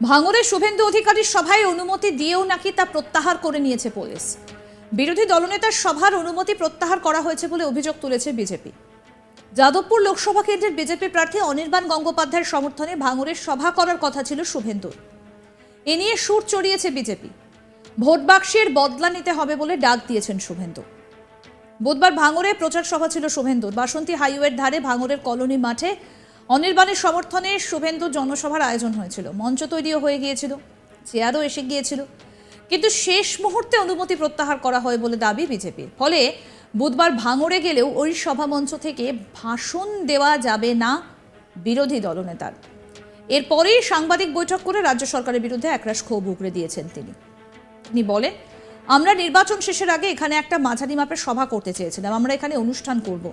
ভাঙড়ের শুভেন্দু অধিকারীর সভায় অনুমতি দিয়েও নাকি তা প্রত্যাহার করে নিয়েছে পুলিশ। বিরোধী দলনেতার সভার অনুমতি প্রত্যাহার করা হয়েছে বলে অভিযোগ তুলেছে বিজেপি। যাদবপুর লোকসভা কেন্দ্রের বিজেপি প্রার্থী অনির্বাণ গঙ্গোপাধ্যায়ের সমর্থনে ভাঙড়ের সভা করার কথা ছিল শুভেন্দুর। এ নিয়ে সুর চড়িয়েছে বিজেপি। ভোট বাক্সের বদলা নিতে হবে বলে ডাক দিয়েছেন শুভেন্দু। বুধবার ভাঙড়ে প্রচার সভা ছিল শুভেন্দুর। বাসন্তী হাইওয়ের ধারে ভাঙড়ের কলোনি মাঠে অনির্বাণের সমর্থনে শুভেন্দু জনসভার আয়োজন হয়েছিল। মঞ্চ তৈরিও হয়ে গিয়েছিল, চেয়ারও এসে গিয়েছিল। কিন্তু শেষ মুহূর্তে অনুমতি প্রত্যাহার করা হয় বলে দাবি বিজেপির। ফলে বুধবার ভাঙড়ে গেলেও ওই সভা মঞ্চ থেকে ভাষণ দেওয়া যাবে না বিরোধী দলনেতার। এরপরেই সাংবাদিক বৈঠক করে রাজ্য সরকারের বিরুদ্ধে একরাশ ক্ষোভ উগড়ে দিয়েছেন তিনি। তিনি বলেন, আমরা নির্বাচন শেষের আগে এখানে একটা মাঝারি মাপের সভা করতে চেয়েছিলাম, আমরা এখানে অনুষ্ঠান করব।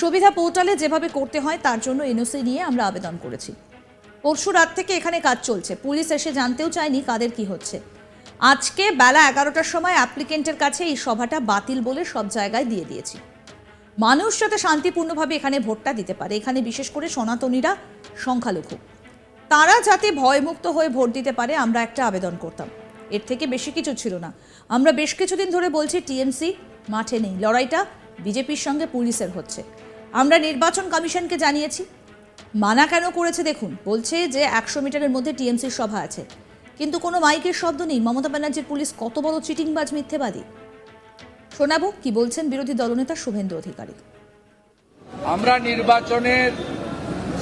সুবিধা পোর্টালে যেভাবে করতে হয়, তার জন্য এনওসি নিয়ে আমরা আবেদন করেছি। পরশু রাত থেকে এখানে কাজ চলছে। পুলিশ এসে জানতেও চায়নি কাদের কি হচ্ছে। আজকে বেলা এগারোটার সময় অ্যাপ্লিকেন্টের কাছে এই সভাটা বাতিল বলে সব জায়গায় দিয়ে দিয়েছি। মানুষ যাতে শান্তিপূর্ণভাবে এখানে ভোটটা দিতে পারে, এখানে বিশেষ করে সনাতনীরা সংখ্যালঘু। তারা যাতে ভয়মুক্ত হয়ে ভোট দিতে পারে, আমরা একটা আবেদন করতাম। এর থেকে বেশি কিছু ছিল না। আমরা বেশ কিছুদিন ধরে বলছি, টিএমসি মাঠে নেই। লড়াইটা বিজেপির সঙ্গে পুলিশের হচ্ছে। আমরা নির্বাচন কমিশনকে জানিয়েছি। মানা কেন করেছে দেখুন, বলছে যে একশো মিটারের মধ্যে টিএমসির সভা আছে। কিন্তু কোনো মাইকের শব্দ নেই। মমতা ব্যানার্জির পুলিশ কত বড় চিটিংবাজ, মিথ্যেবাদী? শোনাবো কি বলছেন বিরোধী দলনেতা শুভেন্দু অধিকারী। আমরা নির্বাচনের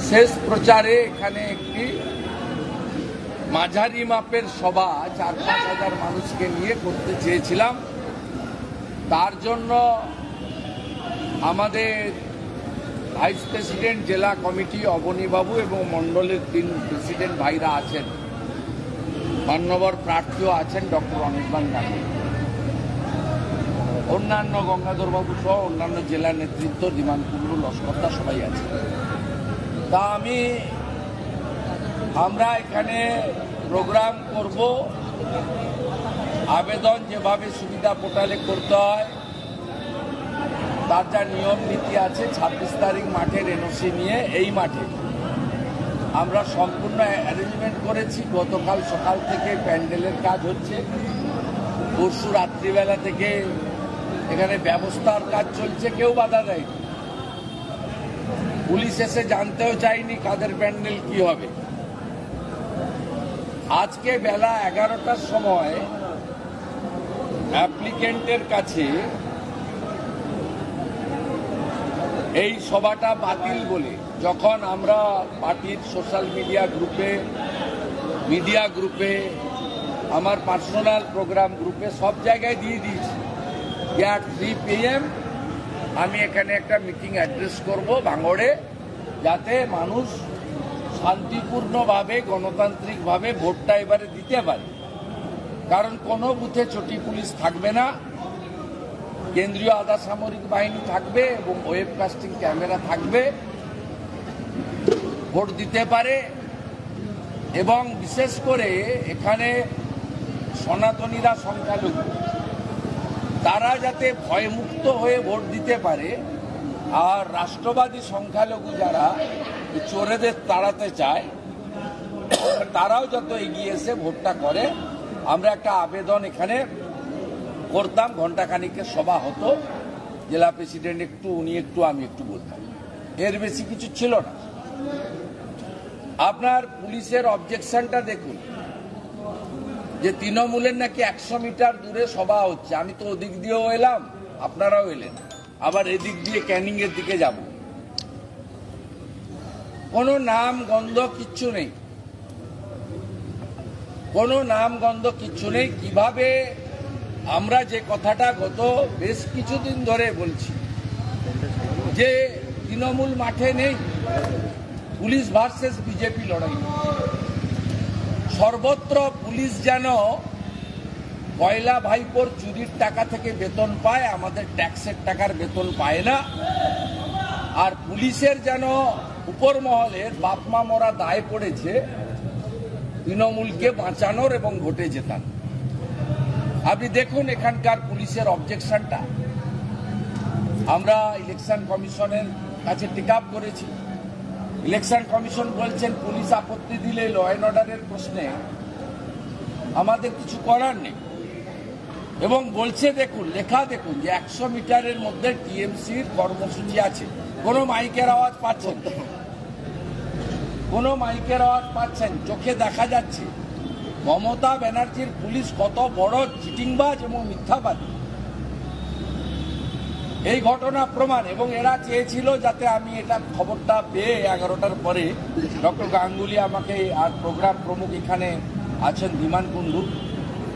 শেষ প্রচারে এখানে একটি মাঝারি মাপের সভা চার পাঁচ হাজার মানুষকে নিয়ে করতে চেয়েছিলাম। তার জন্য আমাদের ভাইস প্রেসিডেন্ট জেলা কমিটি অবনীবাবু এবং মণ্ডলের তিন প্রেসিডেন্ট ভাইরা আছেন। মান্যবর প্রার্থীও আছেন, ডক্টর অনির্বাণ গান্ধী অন্যান্য গঙ্গাধরবাবু সহ অন্যান্য জেলা নেতৃত্ব বিমান কুণ্ডু লস্করদা সবাই আছে তা আমি, আমরা এখানে প্রোগ্রাম করব। আবেদন যেভাবে সুবিধা পোর্টালে করতে হয় তার যা নিয়ম নীতি আছে, ছাব্বিশ তারিখ মাঠের এনওসি নিয়ে এই মাঠে। আমরা সম্পূর্ণ অ্যারেঞ্জমেন্ট করেছি, গতকাল সকাল থেকে প্যান্ডেলের কাজ হচ্ছে। পরশু রাত্রিবেলা থেকে এখানে ব্যবস্থার কাজ চলছে, কেউ বাধা দেয়নি। পুলিশ এসে জানতেও চায়নি কাদের প্যান্ডেল কি হবে। আজকে বেলা এগারোটার সময় অ্যাপ্লিকেন্টের কাছে এই সভাটা বাতিল বলে যখন আমরা পার্টির সোশ্যাল মিডিয়া গ্রুপে মিডিয়া গ্রুপে, আমার পার্সোনাল প্রোগ্রাম গ্রুপে সব জায়গায় দিয়ে দিয়েছি আর থ্রি পিএম আমি এখানে একটা মিটিং অ্যাড্রেস করব ভাঙড়ে যাতে মানুষ শান্তিপূর্ণভাবে, গণতান্ত্রিকভাবে ভোটটা এবারে দিতে পারে। কারণ কোনো বুথে চটি পুলিশ থাকবে না। কেন্দ্রীয় আধা সামরিক বাহিনী থাকবে এবং ওয়েবকাস্টিং ক্যামেরা থাকবে। ভোট দিতে পারে এবং বিশেষ করে এখানে সনাতনীরা সংখ্যালঘু। তারা যাতে ভয়মুক্ত হয়ে ভোট দিতে পারে আর রাষ্ট্রবাদী সংখ্যালঘু যারা চোরেদের তাড়াতে চায়, তারাও যত এগিয়ে এসে ভোটটা করে। আমরা একটা আবেদন এখানে করতাম ঘণ্টা ঘন্টাখানিকের সভা হতো। জেলা প্রেসিডেন্ট একটু, উনি একটু, আমি একটু বলতাম। এর বেশি কিছু ছিল না। আপনার পুলিশের অবজেকশনটা দেখুন। যে তৃণমূলের নাকি একশো মিটার দূরে সভা হচ্ছে। আমি তো ওদিক দিয়েও এলাম, আপনারাও এলেন। আবার এদিক দিয়ে ক্যানিং এর দিকে যাব। কোনো নাম, গন্ধ কিচ্ছু নেই। কোনো নাম, গন্ধ কিচ্ছু নেই। কীভাবে আমরা যে কথাটা গত বেশ কিছুদিন ধরে বলছি, যে তৃণমূল মাঠে নেই, পুলিশ ভার্সেস বিজেপি লড়াই সর্বত্র পুলিশ যেন কয়লা ভাইপোর চুরির টাকা থেকে বেতন পায়, আমাদের ট্যাক্সের টাকার বেতন পায় না, আর পুলিশের যেন উপর মহলের বাপমা মরা দায় পড়েছে, তৃণমূলকে বাঁচানোর এবং ভোটে জেতান আপনি দেখুন এখানকার পুলিশের অবজেকশনটা আমরা ইলেকশন কমিশনের কাছে টিক আপ করেছি। ইলেকশন কমিশন বলছেন, পুলিশ আপত্তি দিলে ল অ্যান্ড অর্ডারের প্রশ্নে আমাদের কিছু করার নেই। এবং বলছে, দেখুন, লেখা দেখুন যে একশো মিটারের মধ্যে টিএমসির কর্মসূচি আছে। কোনো মাইকের আওয়াজ পাচ্ছেন। কোনো মাইকের আওয়াজ পাচ্ছেন? চোখে দেখা যাচ্ছে। মমতা ব্যানার্জির পুলিশ কত বড় চিটিংবাজ এবং মিথ্যাবাদী। এই ঘটনা প্রমাণ, এবং এরা চেয়েছিল যাতে আমি এটা খবরটা পেয়ে এগারোটার পরে ডক্টর গাঙ্গুলি আমাকে আর প্রোগ্রাম প্রমুখ এখানে আছেন বিমান কুণ্ডু।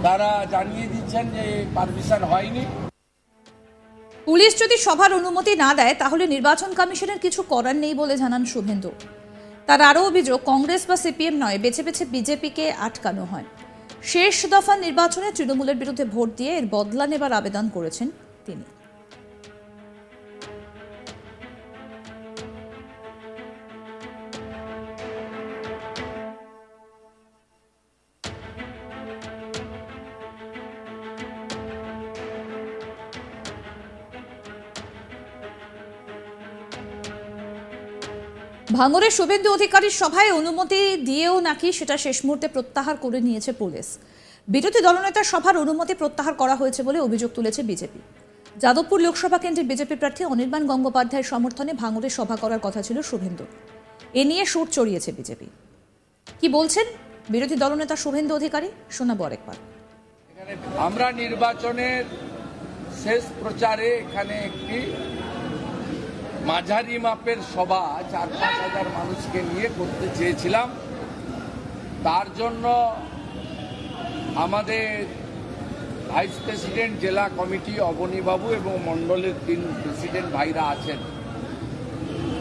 তারা জানিয়ে দিচ্ছেন যে পারমিশন হয়নি। পুলিশ যদি সভার অনুমতি না দেয়, তাহলে নির্বাচন কমিশনের কিছু করার নেই বলে জানান শুভেন্দু। তার আরও অভিযোগ, কংগ্রেস বা সিপিএম নয়, বেছে বেছে বিজেপিকে আটকানো হয়। শেষ দফা নির্বাচনে তৃণমূলের বিরুদ্ধে ভোট দিয়ে এর বদলা নেবার আবেদন করেছেন তিনি। ভাঙড়ের শুভেন্দু অধিকারীর সভায় অনুমতি দিয়েও নাকি সেটা শেষ মুহূর্তে প্রত্যাহার করে নিয়েছে পুলিশ। বিরোধী দলনেতার সভার অনুমতি প্রত্যাহার করা হয়েছে বলে অভিযোগ তুলেছে বিজেপি। যাদবপুর লোকসভা কেন্দ্রের বিজেপি প্রার্থী অনির্বাণ গঙ্গোপাধ্যায়ের সমর্থনে ভাঙড়ে সভা করার কথা ছিল শুভেন্দু। এ নিয়ে সুর চড়িয়েছে বিজেপি। কি বলছেন বিরোধী দলনেতা শুভেন্দু অধিকারী? শোনাবো আরেকবার। আমরা নির্বাচনের শেষ প্রচারে এখানে একটি মাঝারি মাপের সভা চার পাঁচ হাজার মানুষকে নিয়ে করতে চেয়েছিলাম। তার জন্য আমাদের ভাইস প্রেসিডেন্ট, জেলা কমিটি অবনীবাবু এবং মণ্ডলের তিন প্রেসিডেন্ট ভাইরা আছেন।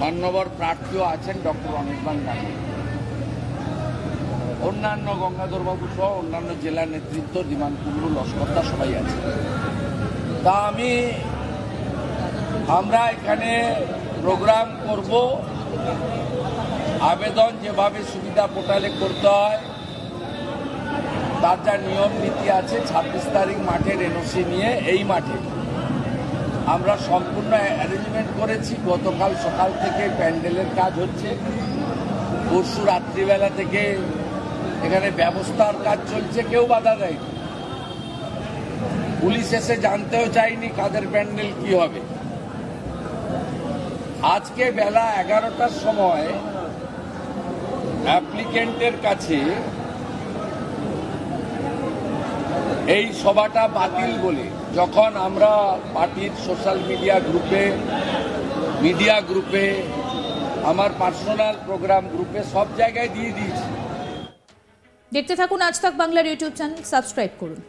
মান্যবর প্রার্থীও আছেন, ডক্টর অনির্বাণ গান্ধী অন্যান্য গঙ্গাধরবাবু সহ অন্যান্য জেলা নেতৃত্ব বিমান কুণ্ডু, লস্করদা সবাই আছে তা আমি আমরা এখানে প্রোগ্রাম করব। আবেদন যেভাবে সুবিধা পোর্টালে করতে হয়, তার যা নিয়ম নীতি আছে, ছাব্বিশ তারিখ মাঠের এনওসি নিয়ে এই মাঠে। আমরা সম্পূর্ণ অ্যারেঞ্জমেন্ট করেছি, গতকাল সকাল থেকে প্যান্ডেলের কাজ হচ্ছে। পরশু রাত্রিবেলা থেকে এখানে ব্যবস্থার কাজ চলছে, কেউ বাধা দেয়নি। পুলিশ এসে জানতেও চায়নি কাদের প্যান্ডেল কি হবে। আজকে বেলা এগারোটার সময় অ্যাপ্লিকেন্টের কাছে এই সভাটা বাতিল বলে যখন আমরা পার্টির সোশ্যাল মিডিয়া গ্রুপে মিডিয়া গ্রুপে, আমার পার্সোনাল প্রোগ্রাম গ্রুপে সব জায়গায় দিয়ে দিয়েছি। দেখতে থাকুন আজ তাক বাংলার ইউটিউব চ্যানেল, সাবস্ক্রাইব করুন।